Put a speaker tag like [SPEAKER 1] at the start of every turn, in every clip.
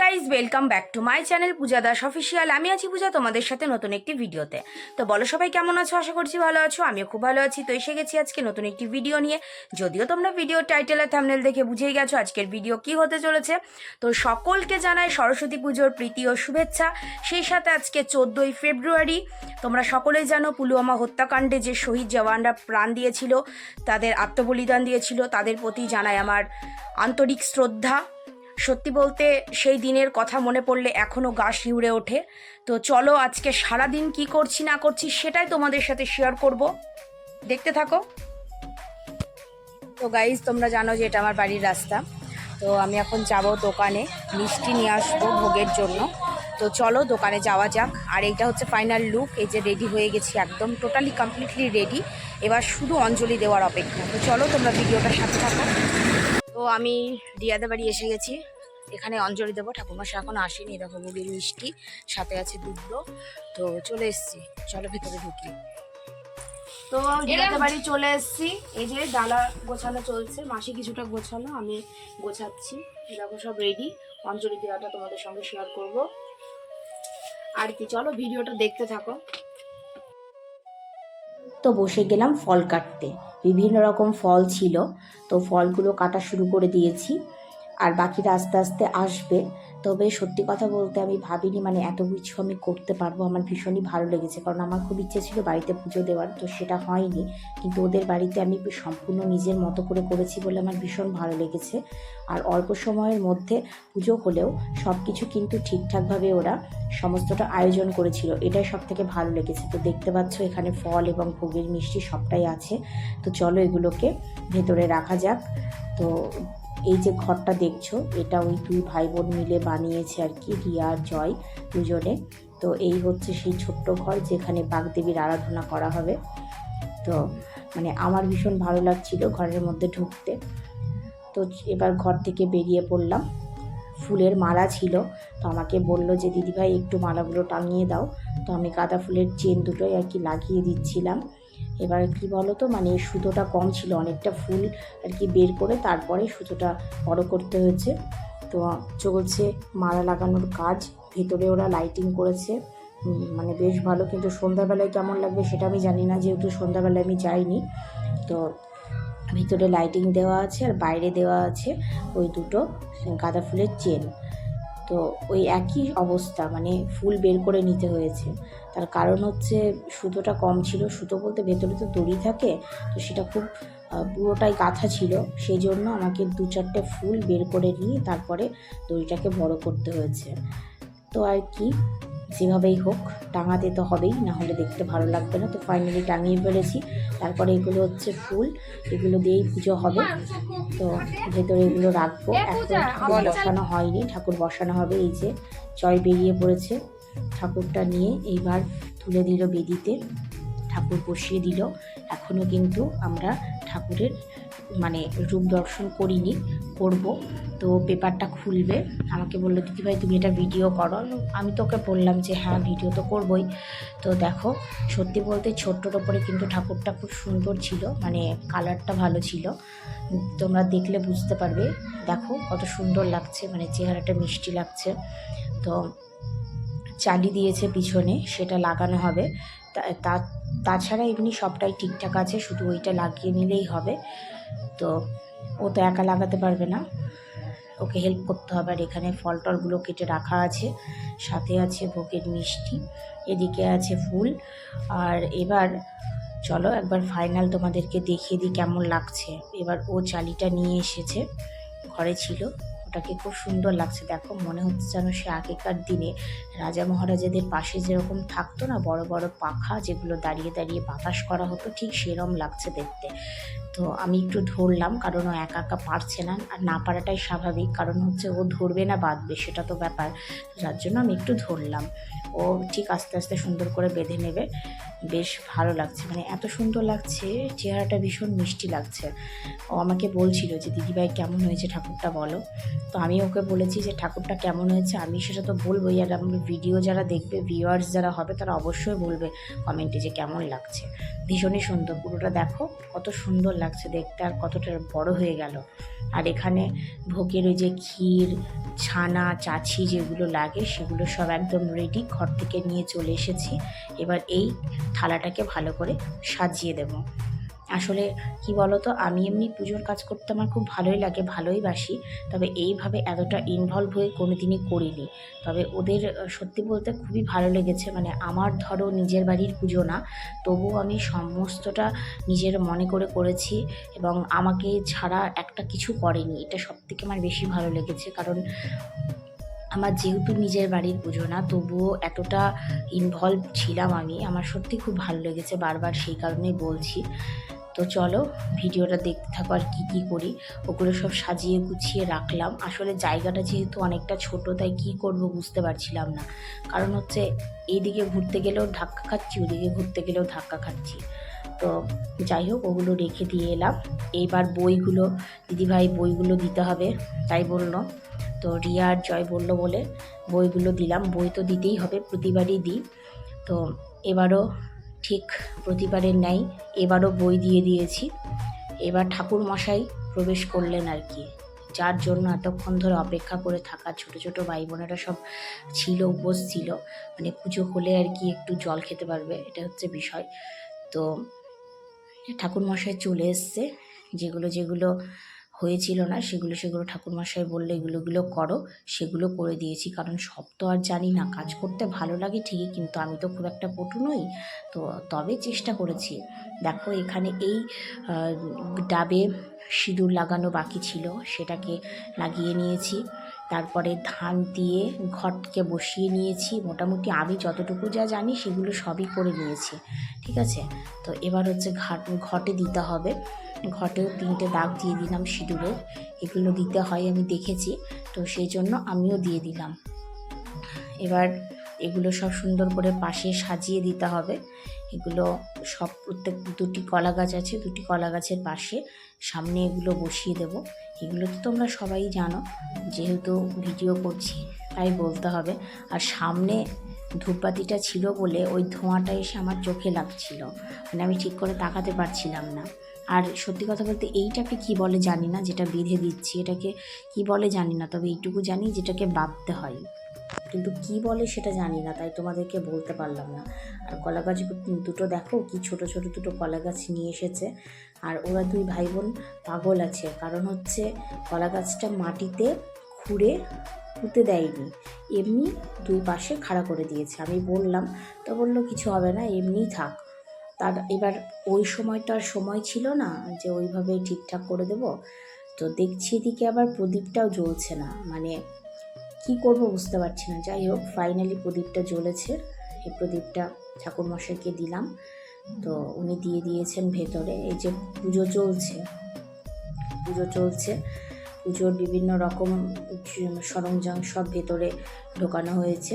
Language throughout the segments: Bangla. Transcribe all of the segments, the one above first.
[SPEAKER 1] Guys welcome back to my channel Puja Das official আমি আছি পূজা, তোমাদের সাথে নতুন একটি ভিডিওতে। তো বলো সবাই কেমন আছো? আশা করছি ভালো আছো, আমিও খুব ভালো আছি। তো এসে গেছি আজকে নতুন একটি ভিডিও নিয়ে। যদিও তোমরা ভিডিও টাইটেল আর থামনেল দেখে বুঝেই গেছো আজকের ভিডিও কি হতে চলেছে। তো সকলকে জানাই সরস্বতী পুজোর প্রীতি ও শুভেচ্ছা। সেই সাথে আজকে চোদ্দোই ফেব্রুয়ারি। তোমরা সকলেই জানো পুলওয়ামা হত্যাকাণ্ডে যে শহীদ জওয়ানরা প্রাণ দিয়েছিল, তাদের আত্মবলিদান দিয়েছিল, তাদের প্রতি জানাই আমার আন্তরিক শ্রদ্ধা। সত্যি বলতে সেই দিনের কথা মনে পড়লে এখনও গা শিউড়ে ওঠে। তো চলো আজকে সারাদিন কি করছি না করছি সেটাই তোমাদের সাথে শেয়ার করব। দেখতে থাকো। তো গাইজ তোমরা জানো যে এটা আমার বাড়ির রাস্তা। তো আমি এখন যাব দোকানে মিষ্টি নিয়ে আসব ভোগের জন্য। তো চলো দোকানে যাওয়া যাক। আর এইটা হচ্ছে ফাইনাল লুক এই যে রেডি হয়ে গেছি একদম টোটালি কমপ্লিটলি রেডি এবার শুধু অঞ্জলি দেওয়ার অপেক্ষা। তো চলো তোমরা ভিডিওটার সাথে থাকো। আমি রিয়াদের বাড়ি এসে গেছি। এখানে অঞ্জলি দেবো ঠাকুরমাসা এখন আসেনি। দেখো মুগের মিষ্টি সাথে আছে দুধলো তো চলে এসছি চলো ভিতরে ঢুকি। তো রিয়াদের বাড়ি চলে এসছি। এই যে ডালা গোছানো চলছে মাসি কিছুটা গোছানো আমি গোছাচ্ছি। দেখো সব রেডি অঞ্জলি দেওয়াটা তোমাদের সঙ্গে শেয়ার করব। আর কি চলো ভিডিওটা দেখতে থাকো। তো বসে গেলাম ফল কাটতে। বিভিন্ন রকম ফল ছিল, তো ফলগুলো কাটা শুরু করে দিয়েছি। আর বাকিরা আস্তে আস্তে আসবে। তবে সত্যি কথা বলতে আমি ভাবিনি মানে এত কিছু আমি করতে পারব, আমার ভীষণই ভালো লেগেছে। কারণ আমার খুব ইচ্ছে ছিল বাড়িতে পুজো দেওয়ার, তো সেটা হয়নি। কিন্তু ওদের বাড়িতে আমি সম্পূর্ণ নিজের মতো করে করেছি বলে আমার ভীষণ ভালো লেগেছে। আর অল্প সময়ের মধ্যে পুজো হলেও সব কিছু কিন্তু ঠিকঠাকভাবে ওরা সমস্তটা আয়োজন করেছিল। এটাই সব থেকে ভালো লেগেছে। তো দেখতে পাচ্ছ এখানে ফল এবং ভোগের মিষ্টি সবটাই আছে। তো চলো এগুলোকে ভেতরে রাখা যাক। তো এই যে ঘরটা দেখছ, এটা ওই দুই ভাই বোন মিলে বানিয়েছে আর কি, রিয়া আর জয় দুজনে। তো এই হচ্ছে সেই ছোট্ট ঘর যেখানে বাগদেবীর আরাধনা করা হবে। তো মানে আমার ভীষণ ভালো লাগছিল ঘরের মধ্যে ঢুকতে। তো এবার ঘর থেকে বেরিয়ে পড়লাম। ফুলের মালা ছিল, তো আমাকে বলল যে, দিদিভাই, একটু মালাগুলো টাঙিয়ে দাও। তো আমি গাঁদা ফুলের চেন দুটোই আর কি লাগিয়ে দিচ্ছিলাম। এবার কি বলো তো মানে সুতোটা কম ছিল, অনেকটা ফুল আর কি বের করে তারপরে সুতোটা বড় করতে হয়েছে। তো চলছে মালা লাগানোর কাজ, ভেতরে ওরা লাইটিং করেছে। মানে বেশ ভালো, কিন্তু সন্ধ্যাবেলায় কেমন লাগবে সেটা আমি জানি না, যেহেতু সন্ধ্যাবেলায় আমি যাইনি। তো ভিতরে লাইটিং দেওয়া আছে আর বাইরে দেওয়া আছে ওই দুটো গাঁদা ফুলের চেন তো ওই একই অবস্থা মানে ফুল বের করে নিতে হয়েছে। তার কারণ হচ্ছে সুতোটা কম ছিল, সুতো বলতে ভেতরে তো দড়ি থাকে, তো সেটা খুব পুরোটাই গাঁথা ছিল। সেই জন্য আমাকে দু চারটে ফুল বের করে নিয়ে তারপরে দড়িটাকে বড় করতে হয়েছে। তো আর কি যেভাবেই হোক টাঙাতে তো হবেই না হলে দেখতে ভালো লাগবে না। তো ফাইনালি টাঙিয়ে ফেলেছি। তারপরে এগুলো হচ্ছে ফুল এগুলো দিয়েই পুজো হবে। তো ভেতরে এগুলো রাখব। এখন ঠাকুর বসানো হয়নি। ঠাকুর বসানো হবে এই যে জয় বেরিয়ে পড়েছে। ঠাকুরটা নিয়ে এইবার তুলে দিল বেদিতে ঠাকুর বসিয়ে দিল। এখনও কিন্তু আমরা ঠাকুরের মানে রূপ দর্শন করিনি, করব। তো পেপারটা খুলবে। আমাকে বলল দিদিভাই তুমি এটা ভিডিও করো। আমি তোকে বললাম যে হ্যাঁ ভিডিও তো করবই। তো দেখো, সত্যি বলতে ছোট্টর ওপরে কিন্তু ঠাকুরটা খুব সুন্দর ছিল মানে কালারটা ভালো ছিল। তোমরা দেখলে বুঝতে পারবে। দেখো, কত সুন্দর লাগছে মানে চেহারাটা মিষ্টি লাগছে। তো চালি দিয়েছে পিছনে, সেটা লাগানো হবে। তা- তাছাড়া এমনি সবটাই ঠিকঠাক আছে, শুধু ওইটা লাগিয়ে নিলেই হবে। তো ও তো একা লাগাতে পারবে না। ওকে হেল্প করতে হবে আর এখানে ফল টলগুলো কেটে রাখা আছে। সাথে আছে ভোগের মিষ্টি, এদিকে আছে ফুল। আর এবার চলো একবার ফাইনাল তোমাদেরকে দেখিয়ে দিই কেমন লাগছে। এবার ও চালিটা নিয়ে এসেছে, ঘরে ছিল। ওটাকে খুব সুন্দর লাগছে। দেখো, মনে হচ্ছে যেন সে আগেকার দিনে রাজা মহারাজাদের পাশে যেরকম থাকতো না, বড় বড় পাখা যেগুলো দাঁড়িয়ে দাঁড়িয়ে বাতাস করা হতো, ঠিক সেরম লাগছে দেখতে। তো আমি একটু ধরলাম, কারণ ও একা একা পারছে না। আর না পারাটাই স্বাভাবিক, কারণ হচ্ছে ও ধরবে না, বাঁধবে, সেটা তো ব্যাপার। যার জন্য আমি একটু ধরলাম। ও ঠিক আস্তে আস্তে সুন্দর করে বেঁধে নেবে। বেশ ভালো লাগছে। মানে এত সুন্দর লাগছে, চেহারাটা ভীষণ মিষ্টি লাগছে। ও আমাকে বলছিল যে, দিদিভাই, কেমন হয়েছে ঠাকুরটা বলো? তো আমি ওকে বলেছি যে, ঠাকুরটা কেমন হয়েছে? আমি সেটা তো বলবোই। আর আমার ভিডিও যারা দেখবে ভিউয়ার্স যারা হবে, তারা অবশ্যই বলবে কমেন্টে যে, কেমন লাগছে? ভীষণই সুন্দর। পুরোটা দেখো, কত সুন্দর লাগছে দেখতে আর কতটা বড় হয়ে গেল। আর এখানে ভোগের ওই যে ক্ষীর, ছানা, চাছি যেগুলো লাগে, সেগুলো সব একদম রেডি ঘর থেকে নিয়ে চলে এসেছি। এবার এই থালাটাকে ভালো করে সাজিয়ে দেব। আসলে কি বলতো, আমি এমনি পুজোর কাজ করতে আমার খুব ভালোই লাগে, ভালোই বাসি। তবে এইভাবে এতটা ইনভলভ হয়ে কোনো দিনই করিনি। তবে ওদের, সত্যি বলতে খুবই ভালো লেগেছে। মানে আমার ধরো নিজের বাড়ির পুজো না, তবুও আমি সমস্তটা নিজের মনে করে করেছি এবং আমাকে ছাড়া একটা কিছু করেনি। এটা সব থেকে আমার বেশি ভালো লেগেছে। কারণ আমার যেহেতু নিজের বাড়ির পুজো না, তবুও এতটা ইনভলভ ছিলাম আমি। আমার সত্যি খুব ভালো লেগেছে বারবার সেই কারণেই বলছি। তো চলো, ভিডিওটা দেখতে থাকো আর কী কী করি। ওগুলো সব সাজিয়ে গুছিয়ে রাখলাম। আসলে জায়গাটা যেহেতু অনেকটা ছোট, তাই কী করব বুঝতে পারছিলাম না। কারণ হচ্ছে এইদিকে ঘুরতে গেলেও ধাক্কা খাচ্ছি, ওদিকে ঘুরতে গেলেও ধাক্কা খাচ্ছি। তো যাই হোক, ওগুলো রেখে দিয়ে এলাম। এইবার বইগুলো, দিদিভাই বইগুলো দিতে হবে, তাই বলল। তো রিয়া আর জয় বলল বলে বইগুলো দিলাম। বই তো দিতেই হবে, প্রতিবারই দিই। তো এবারও ঠিক প্রতিবারের ন্যায় এবারও বই দিয়ে দিয়েছি। এবার ঠাকুর মশাই প্রবেশ করলেন আর কি। যার জন্য এতক্ষণ ধরে অপেক্ষা করে থাকা ছোট ছোট ভাই বোনেরা সব ছিল উপোস ছিল। মানে পুজো হলে আর কি একটু জল খেতে পারবে, এটা হচ্ছে বিষয়। তো ঠাকুর মশাই চলে এসছে। যেগুলো যেগুলো হয়েছিল না, সেগুলো সেগুলো ঠাকুরমশাই বললে এগুলো এগুলো করো, সেগুলো করে দিয়েছি। কারণ সব তো আর জানি না, কাজ করতে ভালো লাগে ঠিকই, কিন্তু আমি তো খুব একটা পটু নই। তো তবে চেষ্টা করেছি। দেখো, এখানে এই ডাবে সিঁদুর লাগানো বাকি ছিল, সেটাকে লাগিয়ে নিয়েছি। তারপরে ধান দিয়ে ঘটকে বসিয়ে নিয়েছি। মোটামুটি আমি যতটুকু যা জানি, সেগুলো সবই করে নিয়েছি। ঠিক আছে? তো এবার হচ্ছে ঘাট, ঘটে দিতে হবে। ঘটেও তিনটে দাগ দিয়ে দিলাম সিঁদুরের এগুলো দিতে হয় আমি দেখেছি, তো সেই জন্য আমিও দিয়ে দিলাম। এবার এগুলো সব সুন্দর করে পাশে সাজিয়ে দিতে হবে। এগুলো সব প্রত্যেক, দুটি কলা গাছ আছে, দুটি কলা গাছের পাশে সামনে এগুলো বসিয়ে দেব। এগুলো তো তোমরা সবাই জানো, যেহেতু ভিডিও করছি, তাই বলতে হবে। আর সামনে ধূপবাতিটা ছিল বলে ওই ধোঁয়াটা এসে আমার চোখে লাগছিল। মানে আমি ঠিক করে তাকাতে পারছিলাম না। আর সত্যি কথা বলতে এইটাকে কি বলে জানি না, যেটা বেঁধে দিচ্ছি এটাকে কি বলে জানি না, তবে এইটুকু জানি যেটাকে বাঁধতে হয়। কিন্তু কি বলে সেটা জানি না, তাই তোমাদেরকে বলতে পারলাম না। আর কলা গাছ দুটো দেখো কি ছোট ছোট দুটো কলা গাছ নিয়ে এসেছে। আর ওরা দুই ভাই বোন পাগল আছে, কারণ হচ্ছে কলা গাছটা মাটিতে খুঁড়ে পুঁতে দেয়নি। এমনি দুই পাশে খাড়া করে দিয়েছে। আমি বললাম, তো বলল কিছু হবে না, এমনিই থাক। তার এবার ওই সময়টা আর সময় ছিল না যে ওইভাবে ঠিকঠাক করে দেব। তো দেখছি এদিকে আবার প্রদীপটাও জ্বলছে না। মানে কি করব বুঝতে পারছি না। যাই হোক ফাইনালি প্রদীপটা জ্বলেছে। এই প্রদীপটা ঠাকুরমশাইকে দিলাম। তো উনি দিয়ে দিয়েছেন ভেতরে। এই যে পুজো চলছে পুজো চলছে। পুজোর বিভিন্ন রকম সরঞ্জাম সব ভেতরে ঢোকানো হয়েছে।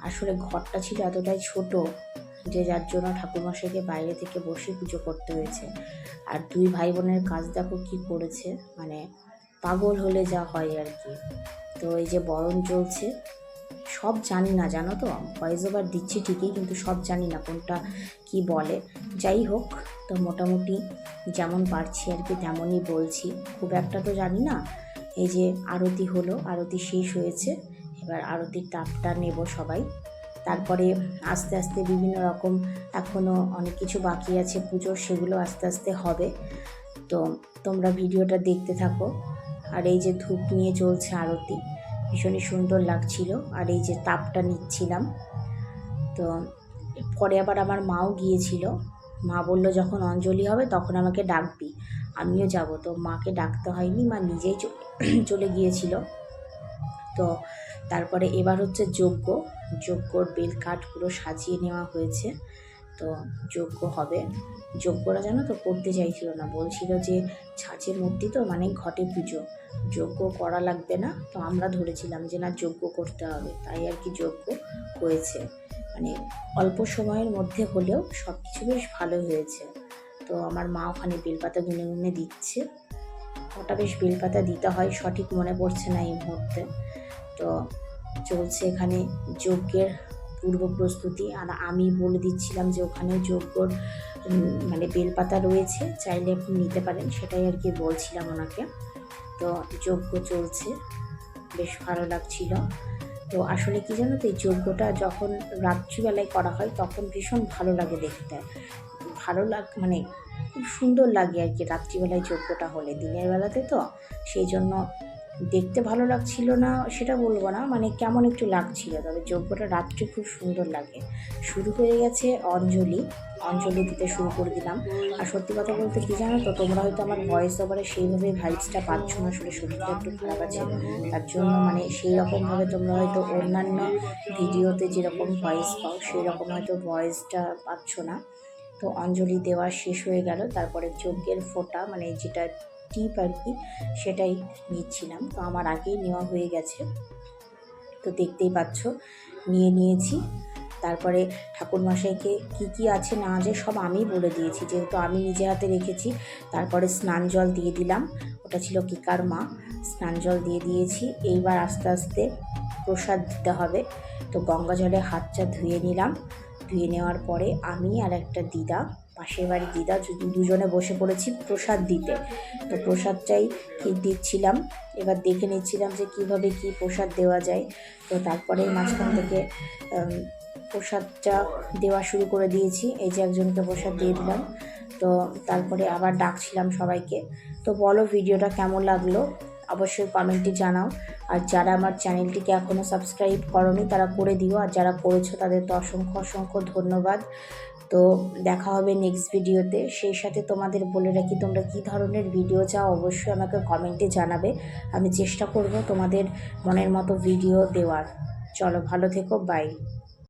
[SPEAKER 1] আসলে ঘরটা ছিল এতটাই ছোট যে যার জন্য ঠাকুরমশাইকে বাইরে থেকে বসে পুজো করতে হয়েছে। আর দুই ভাই বোনের কাজ দেখো কী করেছে মানে পাগল হলে যা হয় আর কি। তো এই যে বরণ চলছে, সব জানি না, জানো তো? ভয়েস ওভার দিচ্ছি ঠিকই, কিন্তু সব জানি না কোনটা কি বলে। যাই হোক, তো মোটামুটি যেমন পারছি আর কি, তেমনই বলছি। খুব একটা তো জানি না, এই যে আরতি হলো, আরতি শেষ হয়েছে, এবার আরতির তাপটা নেব সবাই। তারপরে আস্তে আস্তে বিভিন্ন রকম এখনও অনেক কিছু বাকি আছে পুজোর, সেগুলো আস্তে আস্তে হবে। তো তোমরা ভিডিওটা দেখতে থাকো। আর এই যে ধূপ নিয়ে চলছে আরতি, ভীষণই সুন্দর লাগছিল। আর এই যে তাপটা নিচ্ছিলাম। তো পরে আবার আমার মাও গিয়েছিল। মা বলল, যখন অঞ্জলি হবে তখন আমাকে ডাকবি। আমিও যাব। তো মাকে ডাকতে হয়নি, মা নিজেই চলে গিয়েছিল। তো তারপরে এবার হচ্ছে যজ্ঞ। যজ্ঞর বেল কাঠ পুরো সাজিয়ে নেওয়া হয়েছে। তো যজ্ঞ হবে। যজ্ঞরা জানো তো করতে চাইছিল না। বলছিল যে ছাঁচের মূর্তি তো মানে ঘটে পুজো। যজ্ঞ করা লাগবে না। তো আমরা ধরেছিলাম যে না, যজ্ঞ করতে হবে। তাই আর কি যজ্ঞ হয়েছে। মানে অল্প সময়ের মধ্যে হলেও সব কিছু বেশ ভালো হয়েছে। তো আমার মা ওখানে বেলপাতা গুনে গুনে দিচ্ছে। ওটা বেশ বেলপাতা দিতে হয়, সঠিক মনে পড়ছে না এই মুহূর্তে। তো চলছে এখানে যজ্ঞের পূর্ব প্রস্তুতি। আর আমি বলে দিচ্ছিলাম যে ওখানে যজ্ঞর মানে বেলপাতা রয়েছে, চাইলে আপনি নিতে পারেন, সেটাই আর কি বলছিলাম ওনাকে। তো যজ্ঞ চলছে, বেশ ভালো লাগছিল। তো আসলে কি জানো তো, এই যজ্ঞটা যখন রাত্রিবেলায় করা হয়, তখন ভীষণ ভালো লাগে দেখতে। ভালো লাগ মানে খুব সুন্দর লাগে আর কি রাত্রিবেলায় যজ্ঞটা হলে। দিনের বেলাতে তো সেই জন্য দেখতে ভালো লাগছিল না, সেটা বলব না। মানে কেমন একটু লাগছিল, তবে যজ্ঞটা রাত্রে খুব সুন্দর লাগে। শুরু হয়ে গেছে অঞ্জলি। অঞ্জলি দিতে শুরু করে দিলাম। আর সত্যি কথা বলতে কি জানো তো, তোমরা হয়তো আমার ভয়েস ওভারে সেইভাবে ভাইবসটা পাচ্ছ না আসলে শরীরটা একটু খারাপ আছে। তার জন্য মানে সেই রকমভাবে তোমরা হয়তো অন্যান্য ভিডিওতে যেরকম ভয়েস পাও সেই রকম হয়তো ভয়েসটা পাচ্ছ না। তো অঞ্জলি দেওয়া শেষ হয়ে গেল। তারপরে যজ্ঞের ফোঁটা মানে যেটা টিপ আর কি, সেটাই নিচ্ছিলাম। তো আমার আগেই নেওয়া হয়ে গেছে। তো দেখতেই পাচ্ছ, নিয়ে নিয়েছি। তারপরে ঠাকুরমশাইকে কী কী আছে না আছে সব আমি বলে দিয়েছি। যেহেতু আমি নিজে হাতে রেখেছি, তারপরে স্নান জল দিয়ে দিলাম। ওটা ছিল কিকার মা, স্নান জল দিয়ে দিয়েছি। এইবার আস্তে আস্তে প্রসাদ দিতে হবে। তো গঙ্গা জলে হাতটা ধুয়ে নিলাম। ধুয়ে নেওয়ার পরে আমি আর একটা দিদা পাশের বাড়ির দিদা দুজনে বসে পড়েছি প্রসাদ দিতে। তো প্রসাদটাই কি দিচ্ছিলাম, এবার দেখে নিচ্ছিলাম যে কীভাবে কি প্রসাদ দেওয়া যায়। তো তারপরে মাঝখান থেকে প্রসাদটা দেওয়া শুরু করে দিয়েছি। এই যে একজনকে প্রসাদ দিয়ে দিলাম। তো তারপরে আবার ডাকছিলাম সবাইকে। তো বলো, ভিডিওটা কেমন লাগল? অবশ্যই কমেন্টে জানাও। আর যারা আমার চ্যানেলটিকে এখনও সাবস্ক্রাইব করনি, তারা করে দিও। আর যারা করেছ, তাদের তো অসংখ্য অসংখ্য ধন্যবাদ। তো দেখা হবে নেক্সট ভিডিওতে সেই সাথে তোমাদের বলে রাখি, তোমরা কী ধরনের ভিডিও চাও, অবশ্যই আমাকে কমেন্টে জানাবে। আমি চেষ্টা করব তোমাদের মনের মতো ভিডিও দেওয়ার। চলো, ভালো থেকো বাই